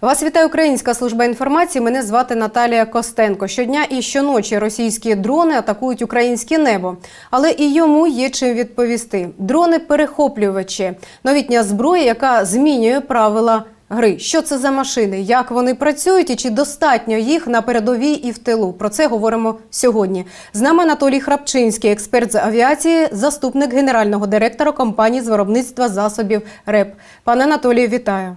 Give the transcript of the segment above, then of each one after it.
Вас вітає Українська служба інформації. Мене звати Наталія Костенко. Щодня і щоночі російські дрони атакують українське небо, але і йому є чим відповісти. Дрони перехоплювачі, новітня зброя, яка змінює правила гри. Що це за машини? Як вони працюють і чи достатньо їх на передовій і в тилу? Про це говоримо сьогодні. З нами Анатолій Храпчинський, експерт з авіації, заступник генерального директора компанії з виробництва засобів РЕП. Пане Анатолію, вітаю.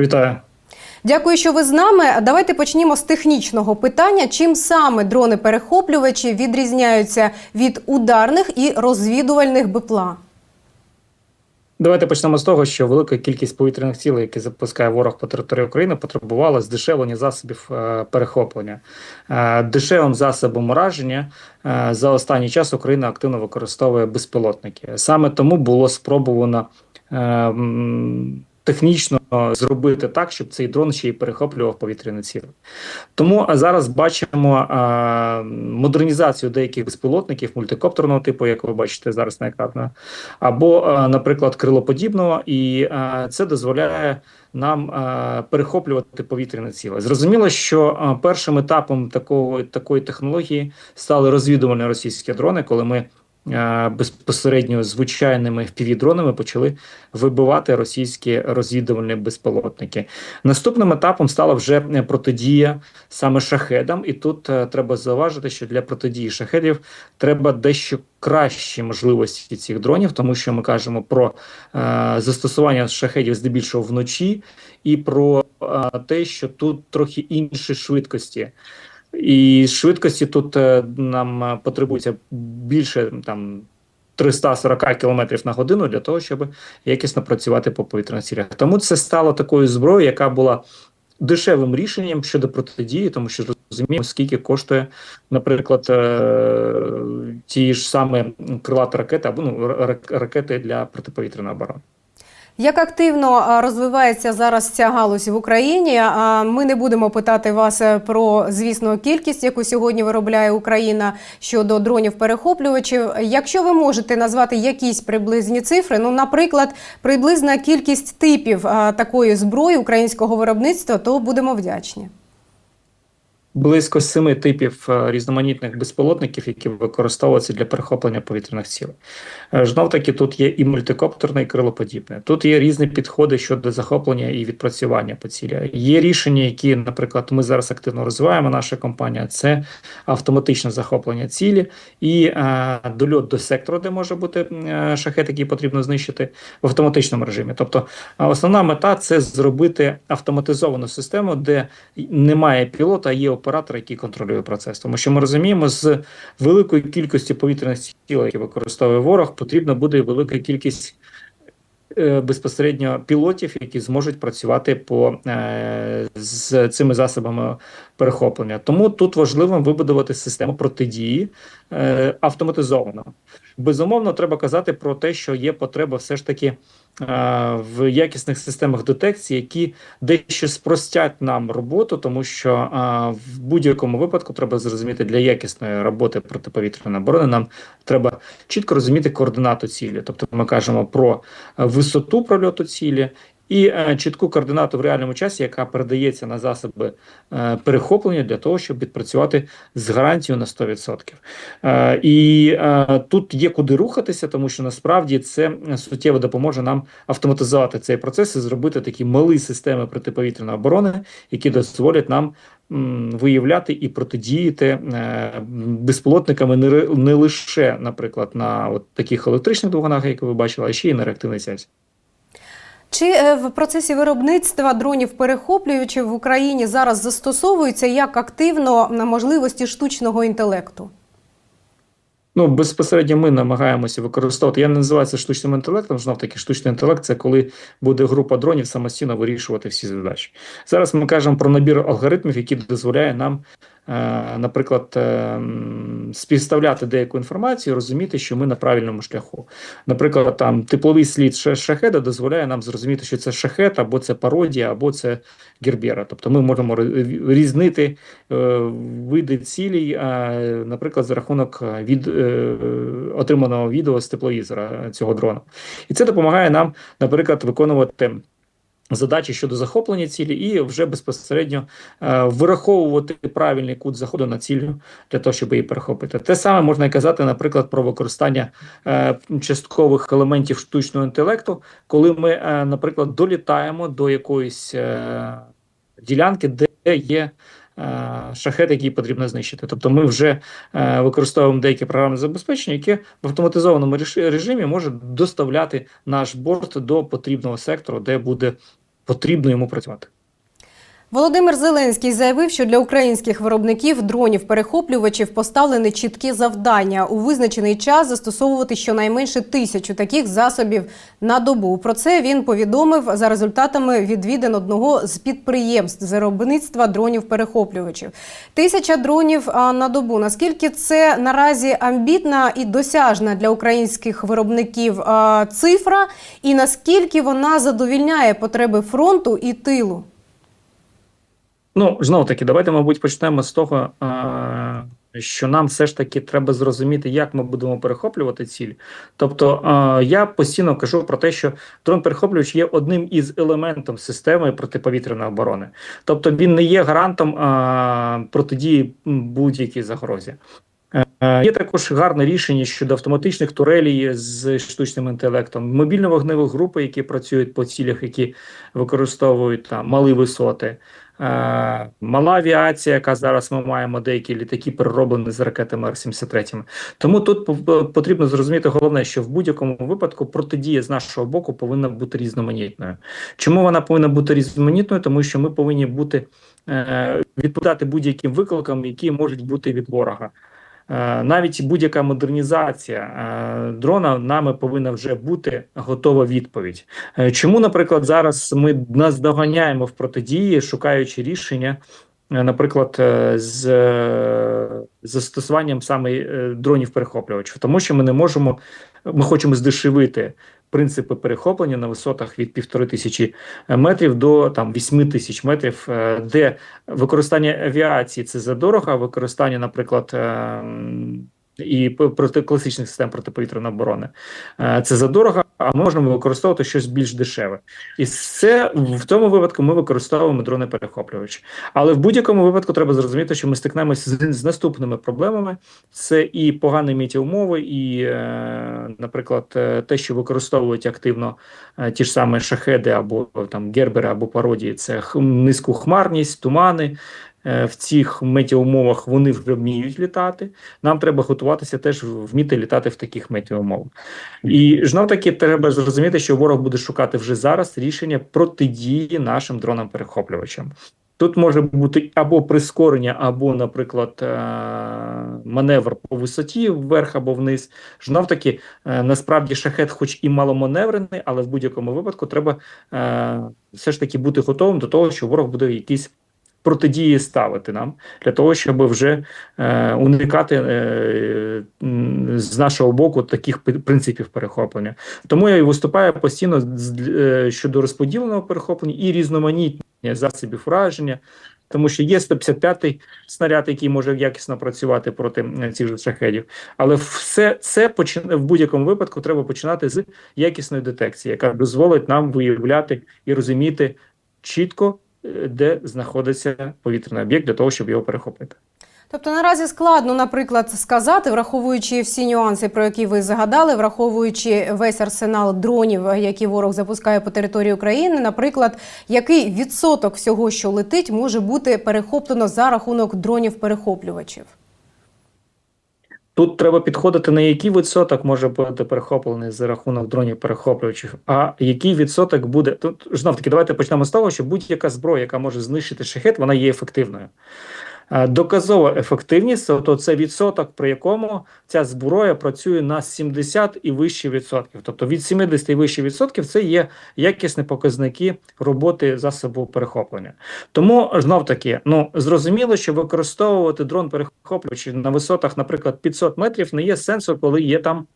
Вітаю. Дякую, що ви з нами. Давайте почнімо з технічного питання. Чим саме дрони-перехоплювачі відрізняються від ударних і розвідувальних БПЛА? Давайте почнемо з того, що велика кількість повітряних цілей, які запускає ворог по території України, потребувала здешевлення засобів е, перехоплення. Е, дешевим засобом ураження е, за останній час Україна активно використовує безпілотники. Саме тому було спробовано. е, Технічно зробити так, щоб цей дрон ще й перехоплював повітряні цілі. Тому зараз бачимо а, модернізацію деяких безпілотників мультикоптерного типу, як ви бачите зараз на екрані, або, а, наприклад, крилоподібного, і а, це дозволяє нам а, перехоплювати повітряні цілі. Зрозуміло, що а, першим етапом такого такої технології стали розвідувальні російські дрони, коли ми. А, Безпосередньо звичайними FPV-дронами почали вибивати російські розвідувальні безпілотники. Наступним етапом стала вже е, протидія саме шахедам, і тут е, треба зауважити, що для протидії шахедів треба дещо кращі можливості цих дронів, тому що ми кажемо про е, застосування шахедів здебільшого вночі, і про е, те, що тут трохи інші швидкості. І швидкості тут е, нам е, потребується більше там 340 км на годину для того, щоб якісно працювати по повітряних цілях. Тому це стало такою зброєю, яка була дешевим рішенням щодо протидії, тому що розуміємо, скільки коштує, наприклад, е, ті ж саме крилаті ракети або ну, ракети для протиповітряної оборони. Як активно розвивається зараз ця галузь в Україні? А ми не будемо питати вас е, про звісно кількість, яку сьогодні виробляє Україна щодо дронів перехоплювачів. Якщо ви можете назвати якісь приблизні цифри, ну, наприклад, приблизна кількість типів такої зброї українського виробництва, то будемо вдячні. Близько семи типів е, різноманітних безпілотників, які використовуються для перехоплення повітряних цілей. Е, Знов таки, тут є і мультикоптерне, і крилоподібне. Тут є різні підходи щодо захоплення і відпрацювання по цілі. Є рішення, які, наприклад, ми зараз активно розвиваємо. Наша компанія це автоматичне захоплення цілі і е, дольот до сектору, де може бути шахет, який потрібно знищити в автоматичному режимі. Тобто, основна мета це зробити автоматизовану систему, де немає пілота, а є оператор, який контролює процес. Тому що ми розуміємо, з великою кількістю повітряних сил, які використовує ворог, потрібна буде велика кількість. е, Безпосередньо пілотів, які зможуть працювати по е, з цими засобами перехоплення. Тому тут важливо вибудувати систему протидії е, автоматизовано. Безумовно, треба казати про те, що є потреба все ж таки в якісних системах детекції, які дещо спростять нам роботу, тому що е, в будь-якому випадку треба зрозуміти для якісної роботи протиповітряної оборони. Нам треба чітко розуміти координату цілі. Тобто, ми кажемо про е, висоту прольоту цілі. І е, чітку координату в реальному часі, яка передається на засоби е, перехоплення для того, щоб відпрацювати з гарантією на 100%. Е, і тут є куди рухатися, тому що насправді це суттєво допоможе нам автоматизувати цей процес і зробити такі малі системи протиповітряної оборони, які дозволять нам виявляти і протидіяти безпілотниками не, лише, наприклад, на от таких електричних двигунах, як ви бачили, а ще й на реактивній сясі. Чи е, в процесі виробництва дронів перехоплювачів в Україні зараз застосовуються як активно на можливості штучного інтелекту? Ну, безпосередньо ми намагаємося використовувати. Я не називаю це штучним інтелектом. Знов таки, штучний інтелект це коли буде група дронів самостійно вирішувати всі задачі. Зараз ми кажемо про набір алгоритмів, які дозволяє нам, наприклад, е, співставляти деяку інформацію, розуміти, що ми на правильному шляху. Наприклад, там тепловий слід шахеда дозволяє нам зрозуміти, що це шахет, або це пародія, або це гербера. Тобто ми можемо різнити е, види цілей, е, наприклад, за рахунок е, від е, отриманого відео з тепловізора е, цього дрона. І це допомагає нам, наприклад, виконувати задачі щодо захоплення цілі, і вже безпосередньо е, вираховувати правильний кут заходу на цілю для того, щоб її перехопити. Те саме можна і казати, наприклад, про використання е, часткових елементів штучного інтелекту, коли ми, е, наприклад, долітаємо до якоїсь е, ділянки, де є. е, Шахет, який потрібно знищити, тобто ми вже е, використовуємо деякі програмне забезпечення, яке в автоматизованому режи- режимі може доставляти наш борт до потрібного сектору, де буде потрібно йому працювати. Володимир Зеленський заявив, що для українських виробників дронів-перехоплювачів поставлені чіткі завдання у визначений час застосовувати щонайменше тисячу таких засобів на добу. Про це він повідомив за результатами відвідин одного з підприємств з виробництва дронів-перехоплювачів. Тисяча дронів на добу. Наскільки це наразі амбітна і досяжна для українських виробників цифра, і наскільки вона задовільняє потреби фронту і тилу? Ну, знову таки, давайте, мабуть, почнемо з того, що нам все ж таки треба зрозуміти, як ми будемо перехоплювати ціль. Тобто, я постійно кажу про те, що дрон-перехоплювач є одним із елементів системи протиповітряної оборони. Тобто, він не є гарантом протидії будь-якій загрозі. Е, Є також гарне рішення щодо автоматичних турелей з штучним інтелектом, мобільно-вогневих групи, які працюють по цілях, які використовують там малі висоти. Е, Мала авіація, яка зараз ми маємо деякі літаки перероблені з ракетами Р-73. Тому тут пов- потрібно зрозуміти головне, що в будь-якому випадку протидія з нашого боку повинна бути різноманітною. Чому вона повинна бути різноманітною? Тому що ми повинні бути е, відповідати будь-яким викликам, які можуть бути від ворога. Е, Навіть будь-яка модернізація е, дрона нами повинна вже бути готова відповідь. Е, Чому, наприклад, зараз ми наздоганяємо в протидії, шукаючи рішення, наприклад, з застосуванням саме дронів перехоплювачів, тому що ми не можемо, ми хочемо здешевити принципи перехоплення на висотах від півтори тисячі метрів до там вісьми тисяч метрів, е, де використання авіації це задорого, а використання, наприклад. І проти класичних систем протиповітряної оборони Е, це задорого, а можемо використовувати щось більш дешеве. І це в тому випадку ми використовуємо дрони перехоплювачі. Але в будь-якому випадку треба зрозуміти, що ми стикнемося з, з наступними проблемами: це і погані метеоумови, і, е, наприклад, е, те, що використовують активно ті ж самі шахеди або там гербери, або пародії, це низьку хмарність, тумани. Е, В цих метеоумовах вони вже вміють літати. Нам треба готуватися теж вміти літати в таких метеоумовах. І знов таки треба зрозуміти, що ворог буде шукати вже зараз рішення протидії нашим дронам-перехоплювачам. Тут може бути або прискорення, або, наприклад, е, маневр по висоті вверх або вниз. Знов таки, е, насправді, шахет, хоч і маломаневрений, але в будь-якому випадку треба все ж таки бути готовим до того, що ворог буде якісь протидії ставити нам для того, щоб вже е, уникати е, з нашого боку таких принципів перехоплення. Тому я і виступаю постійно е, щодо розподіленого перехоплення і різноманітні засобів ураження. Тому що є 155-й снаряд, який може якісно працювати проти е, цих же шахедів. Але все це почин... в будь-якому випадку треба починати з якісної детекції, яка дозволить нам виявляти і розуміти чітко, де знаходиться повітряний об'єкт для того, щоб його перехопити. Тобто наразі складно, наприклад, сказати, враховуючи всі нюанси, про які ви загадали, враховуючи весь арсенал дронів, які ворог запускає по території України, наприклад, який відсоток всього, що летить, може бути перехоплено за рахунок дронів-перехоплювачів? Тут треба підходити на який відсоток може бути перехоплений за рахунок дронів перехоплюючих, а який відсоток буде тут знов таки. Давайте почнемо з того, що будь-яка зброя, яка може знищити шахет, вона є ефективною. Е, Доказова ефективність то це відсоток, при якому ця зброя працює на 70 і вище відсотків. Тобто від 70 і вище відсотків це є якісні показники роботи засобу перехоплення. Тому знов таки, ну зрозуміло, що використовувати дрон перехоплювачі на висотах, наприклад, 500 метрів, не є сенсу, коли є там,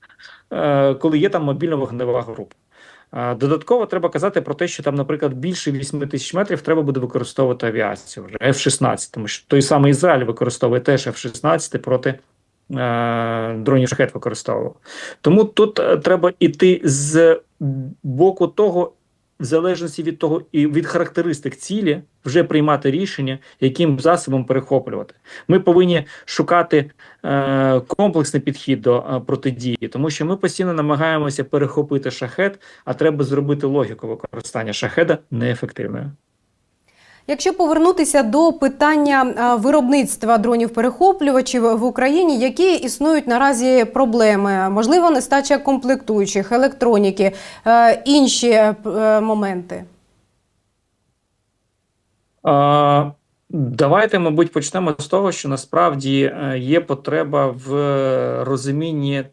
е, коли є там мобільна вогнева група. Додатково треба казати про те, що там, наприклад, більше 8 тисяч метрів треба буде використовувати авіацію вже F-16, тому що той самий Ізраїль використовує теж F-16 проти е, дронів шахет використовував. Тому тут е, треба іти з боку того, в залежності від того і від характеристик цілі вже приймати рішення, яким засобом перехоплювати. Ми повинні шукати е, комплексний підхід до е, протидії, тому що ми постійно намагаємося перехопити шахет, а треба зробити логіку використання шахеда неефективною. Якщо повернутися до питання виробництва дронів-перехоплювачів в Україні, які існують наразі проблеми? Можливо, нестача комплектуючих, електроніки, е, інші е, е, моменти. Давайте, мабуть, почнемо з того, що насправді є потреба в розумінні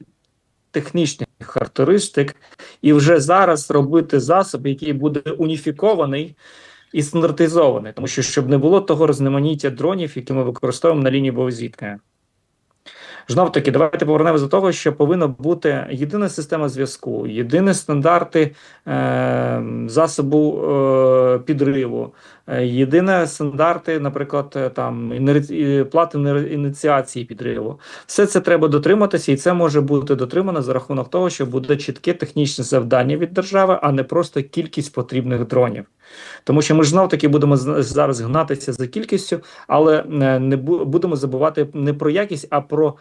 технічних характеристик, і вже зараз робити засіб, який буде уніфікований і стандартизований, тому що щоб не було того розноманіття дронів, які ми використовуємо на лінії боєзіткнення. Знов таки, давайте повернемося до того, що повинна бути єдина система зв'язку, єдині стандарти е, засобу е, підриву, е, єдині стандарти, наприклад, е, там плати ініціації підриву. Все це треба дотриматися, і це може бути дотримано за рахунок того, що буде чітке технічне завдання від держави, а не просто кількість потрібних дронів. Тому що ми ж знов таки будемо зараз гнатися за кількістю, але е, не будемо забувати не про якість, а про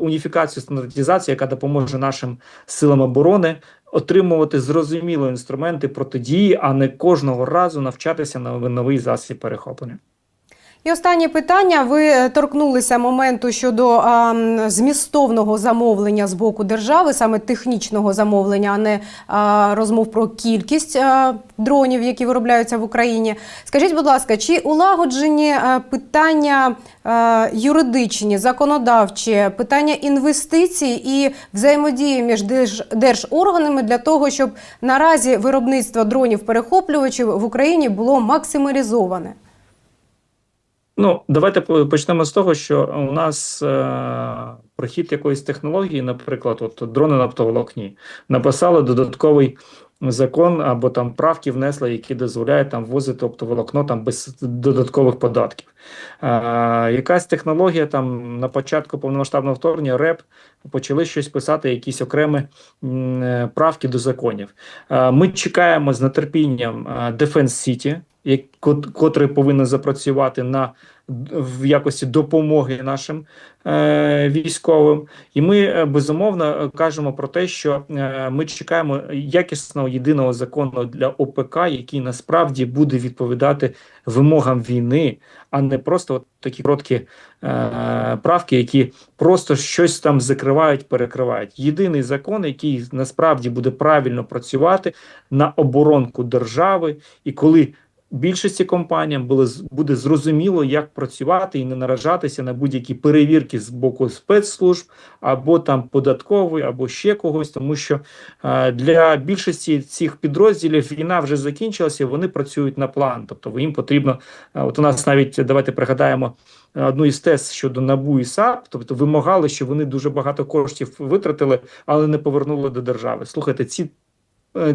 уніфікацію стандартизацію, яка допоможе нашим силам оборони отримувати зрозуміло інструменти протидії, а не кожного разу навчатися на новий засіб перехоплення. І останнє питання. Ви е, торкнулися моменту щодо а, змістовного замовлення з боку держави, саме технічного замовлення, а не а, розмов про кількість а, дронів, які виробляються в Україні. Скажіть, будь ласка, чи улагоджені а, питання а, юридичні, законодавчі, питання інвестицій і взаємодії між держ- держорганами для того, щоб наразі виробництво дронів-перехоплювачів в Україні було максималізоване? Ну, давайте почнемо з того, що у нас е, прохід якоїсь технології, наприклад, от дрони на оптоволокні, написали додатковий закон або там правки внесли, які дозволяють там ввозити оптоволокно там без додаткових податків. Е, якась технологія там на початку повномасштабного вторгнення РЕП почали щось писати, якісь окремі е, правки до законів. Е, ми чекаємо з нетерпінням Defense City, як, котрий повинен запрацювати на в якості допомоги нашим е, військовим, і ми е, безумовно е, кажемо про те, що ми чекаємо якісного єдиного закону для ОПК, який насправді буде відповідати вимогам війни, а не просто от такі короткі правки, які просто щось там закривають, перекривають. Єдиний закон, який насправді буде правильно працювати на оборонку держави, і коли більшості компаніям було, буде зрозуміло, як працювати і не наражатися на будь-які перевірки з боку спецслужб або там податкової, або ще когось, тому що е, для більшості цих підрозділів війна вже закінчилася, вони працюють на план. Тобто їм потрібно, е, от у нас навіть давайте пригадаємо е, одну із тез щодо НАБУ і САП, тобто вимагали, що вони дуже багато коштів витратили, але не повернули до держави. Слухайте, ці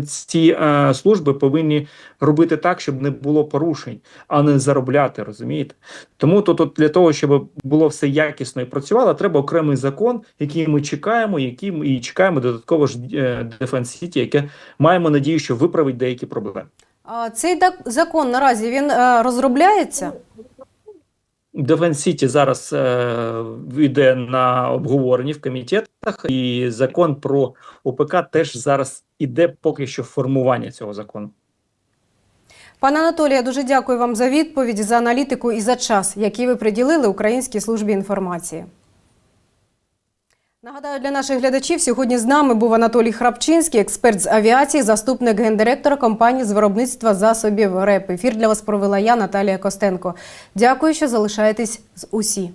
ці е, служби повинні робити так, щоб не було порушень, а не заробляти, розумієте? Тому тут для того, щоб було все якісно і працювало, треба окремий закон, який ми чекаємо, який ми і чекаємо додатково ж е, Defense City, яке маємо надію, що виправить деякі проблеми. А Цей закон наразі він е, розробляється. Defense Сіті зараз е, йде на обговоренні в комітетах, і закон про ОПК теж зараз іде поки що формування цього закону. Пане Анатолію, дуже дякую вам за відповідь, за аналітику і за час, який ви приділили Українській службі інформації. Нагадаю, для наших глядачів сьогодні з нами був Анатолій Храпчинський, експерт з авіації, заступник гендиректора компанії з виробництва засобів РЕП. Ефір для вас провела я, Наталія Костенко. Дякую, що залишаєтесь з усі.